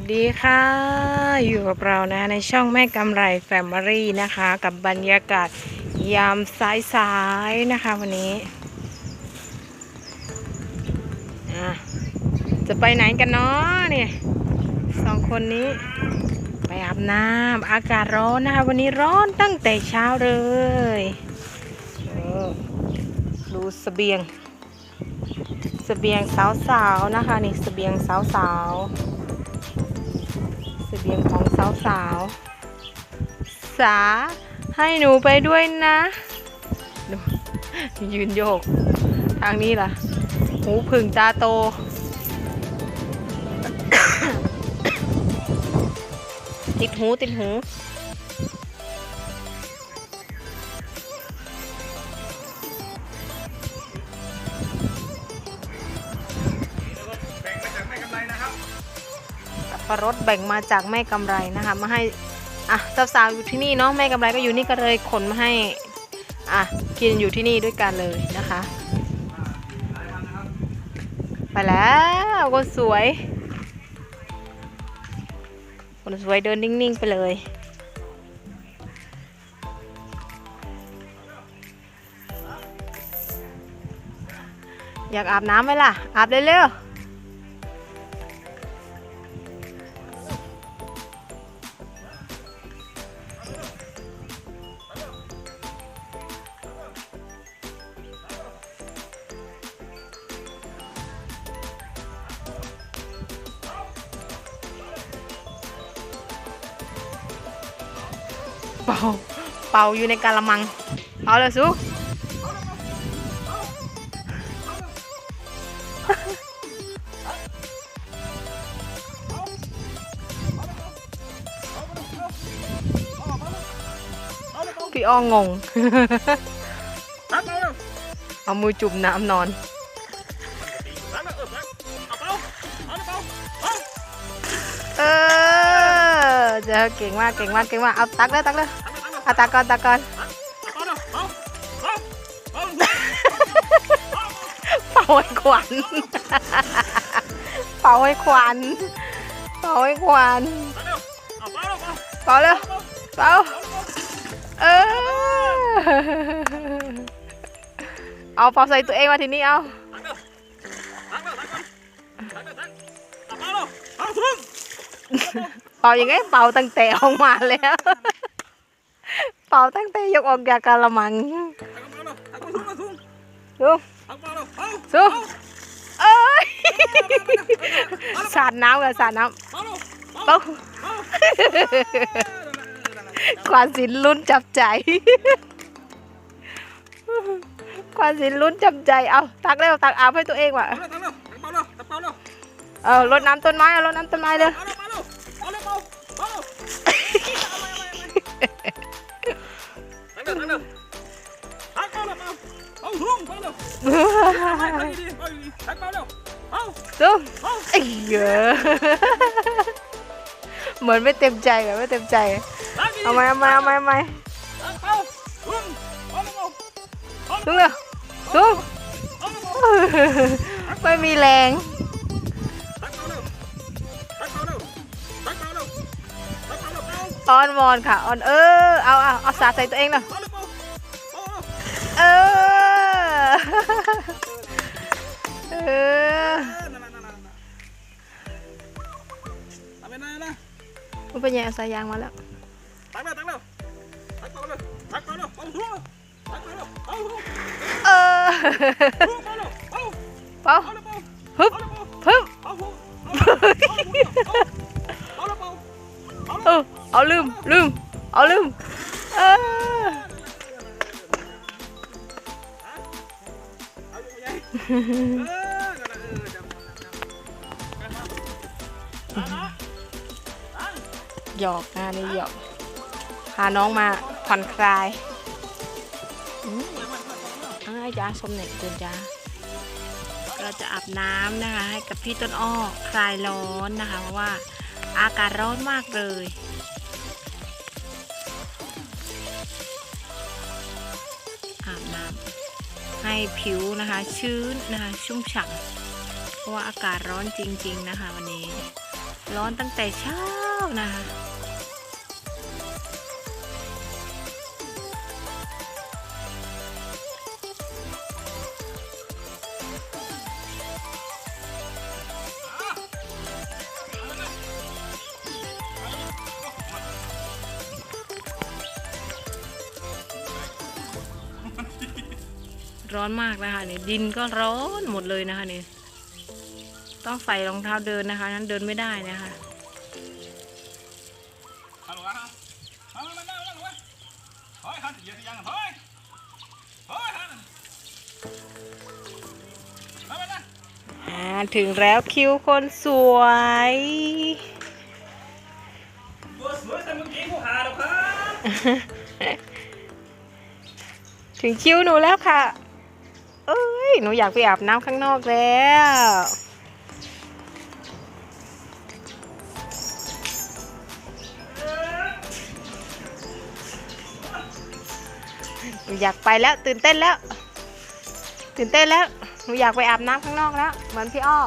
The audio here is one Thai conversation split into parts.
สดีค่ะ อยู่กับเรานะในช่องแม่กำไรแฟมิลี่นะคะ กับบรรยากาศยามสายๆนะคะวันนี้ะจะไปไหนกันเนาะเนี่ยสองคนนี้ ไปอาบน้ำอากาศร้อนนะคะ วันนี้ร้อนตั้งแต่เช้าเลยดูเสบียงสเสบียงสาวๆนะคะนี่สเสบียงสาวๆ เตรียงของสาวๆสาให้หนูไปด้วยนะดูยืนโยก ทางนี้ล่ะ หูผึ่งตาโต ติดหูติดหู ปะรดแบ่งมาจากแม่กำไรนะคะมาให้อะสาวๆอยู่ที่นี่เนาะแม่กำไรก็อยู่นี่ก็เลยขนมาให้อะกินอยู่ที่นี่ด้วยกันเลยนะคะ ไปแล้วคนสวย คนสวยเดินนิ่งๆไปเลยอยากอาบน้ำไหมล่ะ อาบเร็วๆ ป่า เป่าอยู่ในกาละมัง เอาเลยสู้พี่อ้องงงเอามือจุ่มน้ำนอน เจอเก่งมากเก่งมากเก่งมากเอาตักเลยตักเลยเอาตักก่อนตักก่อนเป่าให้ควันเป่าให้ควันเป่าให้ควันเป่าเลยเป่าเออเอาเป่าใส่ตัวเองมาทีนี้เอา เป่าอย่างไงเป่าตั้งแต่ออกมาแล้ว เป่าตั้งแต่ยกออกจากกาละมังดูดูเอ้ยสาดน้ำกันสาดน้ำเป้าควานสินลุ้นจับใจควานสินลุ้นจับใจ เอาตักเร็วตักอาบให้ตัวเองว่ะ เอารดน้ำต้นไม้ เอารดน้ำต้นไม้เลย ดูไอ้เหี้ยอะเหมือนไม่เต็มใจแบบไม่เต็มใจเอาไหมเอาไหมเอาไหมเอาไหมลุงเร็วลุงไม่มีแรง ออนวอนค่ะออนเออเอาเอาเอาสาดใส่ตัวเองหน่อยเออเออมันเป็นยังไงเอาสายยางมาแล้วเออเป่า หยอกนะนี่หยอกพาน้องมาผ่อนคลายอืมเอาให้จ้าชมหน่อยเกินจ้าเราจะอาบน้ำนะคะ ให้กับพี่ต้นอ้อคลายร้อนนะคะ เพราะว่าอากาศร้อนมากเลย ให้ผิวนะคะ ชื้นนะคะชุ่มฉ่ำเพราะว่าอากาศร้อนจริง ๆ นะคะ วันนี้ ร้อนตั้งแต่เช้านะคะ ร้อนมากนะคะนี่ดินก็ร้อนหมดเลยนะคะนี่ต้องใส่รองเท้าเดินนะคะ นั้นเดินไม่ได้นะคะฮัลโหลฮะเอามามามามาเฮ้ยฮันเยอะยังเฮ้ยเฮ้ยฮันมามามาอ่าถึงแล้วคิวคนสวยตัวสวยแต่มึงยิงกูหาดอกครับถึงคิวหนูแล้วค่ะเอ้ย หนูอยากไปอาบน้ำข้างนอกแล้ว หนูอยากไปแล้วตื่นเต้นแล้ว ตื่นเต้นแล้ว หนูอยากไปอาบน้ำข้างนอกแล้วเหมือนพี่อ้อ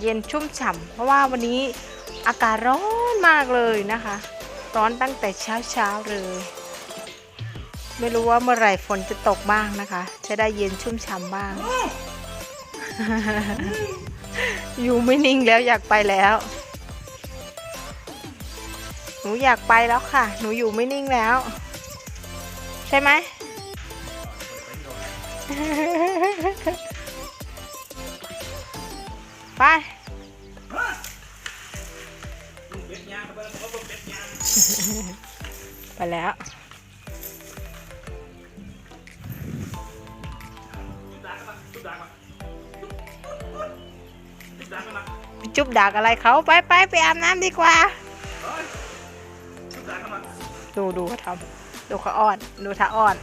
เย็นชุ่มฉ่ำเพราะว่าวันนี้อากาศร้อนมากเลยนะคะ ร้อนตั้งแต่เช้าเช้าๆเลย ไม่รู้ว่าเมื่อไหร่ฝนจะตกบ้างนะคะ จะได้เย็นชุ่มฉ่ำบ้าง อยู่ไม่นิ่งแล้วอยากไปแล้ว หนูอยากไปแล้วค่ะ หนูอยู่ไม่นิ่งแล้ว ใช่ไหมไปลุงเป็ด จุบดักอะไรเขาไปไปไปอาบน้ำดีกว่าเฮ้ยจุดด่างกันมาดูดูเขาทำดูเขาอ้อนดูท่าอ้อน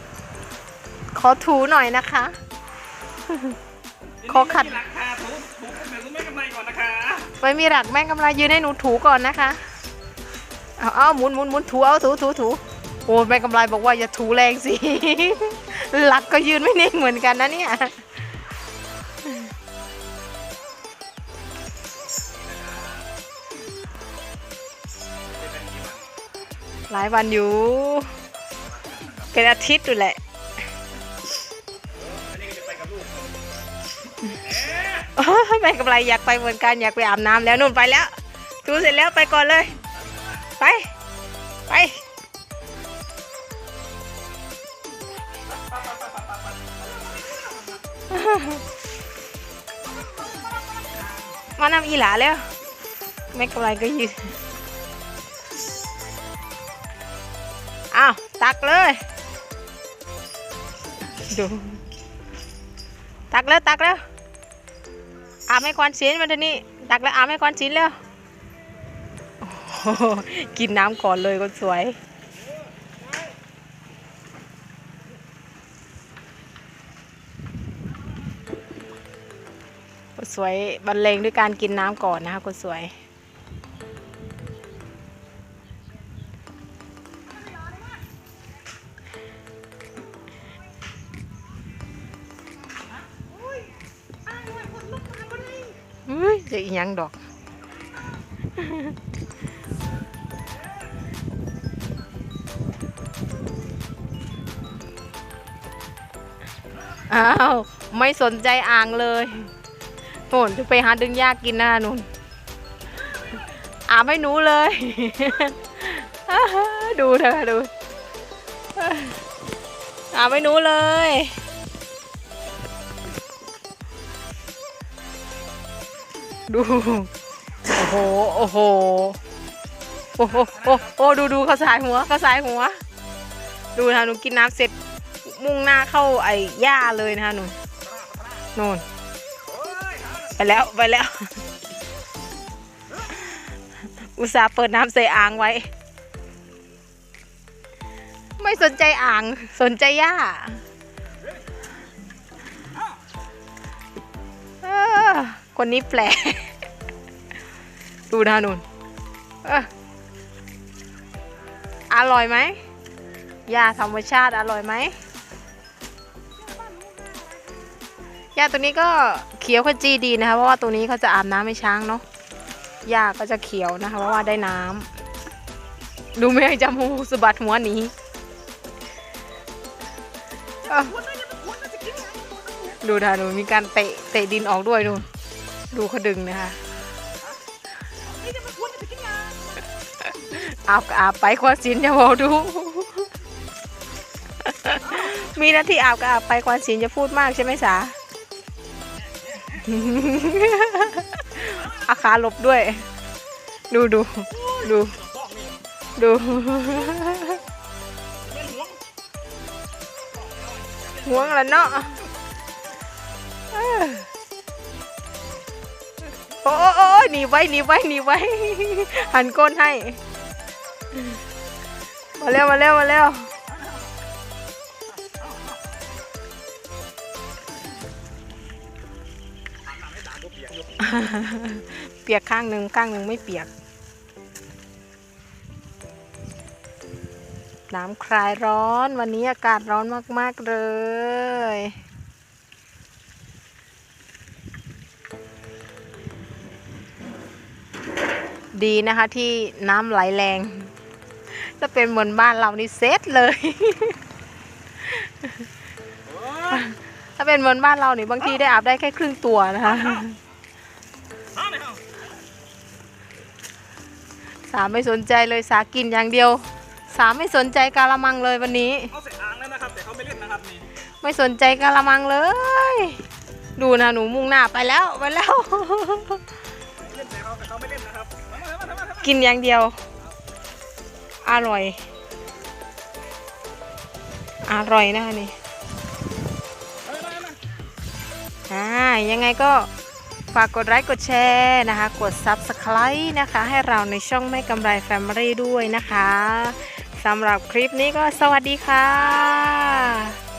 ขอถูหน่อยนะคะ ขอขัดนี่ราคาถูกถูกกันแบบไม่กำไรก่อนนะคะไม่มีหลักแม่งกำไรยืนให้หนูถูก่อนนะคะเอาเอาหมุนหมุนหมุนถูเอาถูถูถูโอ้แม่งกำไรบอกว่าอย่าถูแรงสิหลักก็ยืนไม่นิ่งเหมือนกันนะเนี่ย หลายวันอยู่ เป็นอาทิตย์อยู่แหละอันนี้ก็จะไปกับลูกโอ้ยแม่กำไรอยากไปเหมือนกันอยากไปอาบน้ำแล้วนู่นไปแล้วถูเสร็จแล้วไปก่อนเลย ไป ไปมานำอีหลาแล้วแม่กำไรก็ยืน เลย ดู ตักแล้วตักแล้วอาบให้ควันศีลมาทีนี้ตักแล้วอาบให้ควันศีลแล้วโอ้โหกินน้ำก่อนเลยคนสวย คนสวยบรรเลงด้วยการกินน้ำก่อนนะคะคนสวย เจะอีหยังดอก อ้าว ไม่สนใจอ่างเลยโน่นจะไปหาดึงยากกินหน้านุ่นอาบให้หนูเลย ดูเธอดูอาบให้หนูเลย ดู โอ้โห โอ้โห โอ้โหโอ้โหดูดูเขาสายหัวเขาสายหัว ดูนะหนูกินน้ำเสร็จมุ่งหน้าเข้าไอ้หญ้าเลยนะคะหนูนู่นไปแล้วไปแล้ว อุตส่าห์เปิดน้ำใส่อ่างไว้ ไม่สนใจอ่างสนใจหญ้า คนนี้แปลกดูนะนุ่นอร่อยไหมยาธรรมชาติอร่อยไหมยาตัวนี้ก็เขียวขจีดีนะคะ เพราะว่าตัวนี้เขาจะอาบน้ำให้ช้างเนาะหญ้าก็จะเขียวนะคะ เพราะว่าได้น้ำดูแม่จมูกสะบัดหัวหนีเอ้าดูทาดูมีการเตะเตะดินออกด้วยดู ดูเขาดึงนะคะอาบก็อาบไปควาสินอย่าบอกดู มีหน้าที่อาบก็อาบไปควานศิลป์จะพูดมากใช่ไหมสาอาขาหลบด้วย ดูดูดูบอกนี่ดูเล่นห่วงห่วงละเนาะเออ โอ้โอ้หนีไว้หนีไว้หนีไว้ หันก้นให้ มาเร็วมาเร็วมาเร็วน้วเปียกอยู่เปียกข้างหนึ่งข้างหนึ่งไม่เปียก น้ำคลายร้อนวันนี้อากาศร้อนมาก ๆ เลย ดีนะคะที่น้ำไหลแรง ถ้าเป็นเหมือนบ้านเรานี่เซ็ตเลย ถ้าเป็นเหมือนบ้านเรานี่บางทีได้อาบได้แค่ครึ่งตัวนะคะน้ำไหนเอาสาไม่สนใจเลยสากินอย่างเดียว สามไม่สนใจกาละมังเลยวันนี้เอาใส่อ่างแล้วนะครับแต่เขาไม่เล่นนะครับนี่ไม่สนใจกาละมังเลย ดูนะหนูมุ่งหน้าไปแล้วไปแล้ว กินอย่างเดียว อร่อย อร่อยนะคะนี่อ่ายังไงก็ฝากกดไลค์กดแชร์นะคะ กด Subscribe นะคะ ให้เราในช่องไม่กำไร Family ด้วยนะคะสำหรับคลิปนี้ก็สวัสดีค่ะ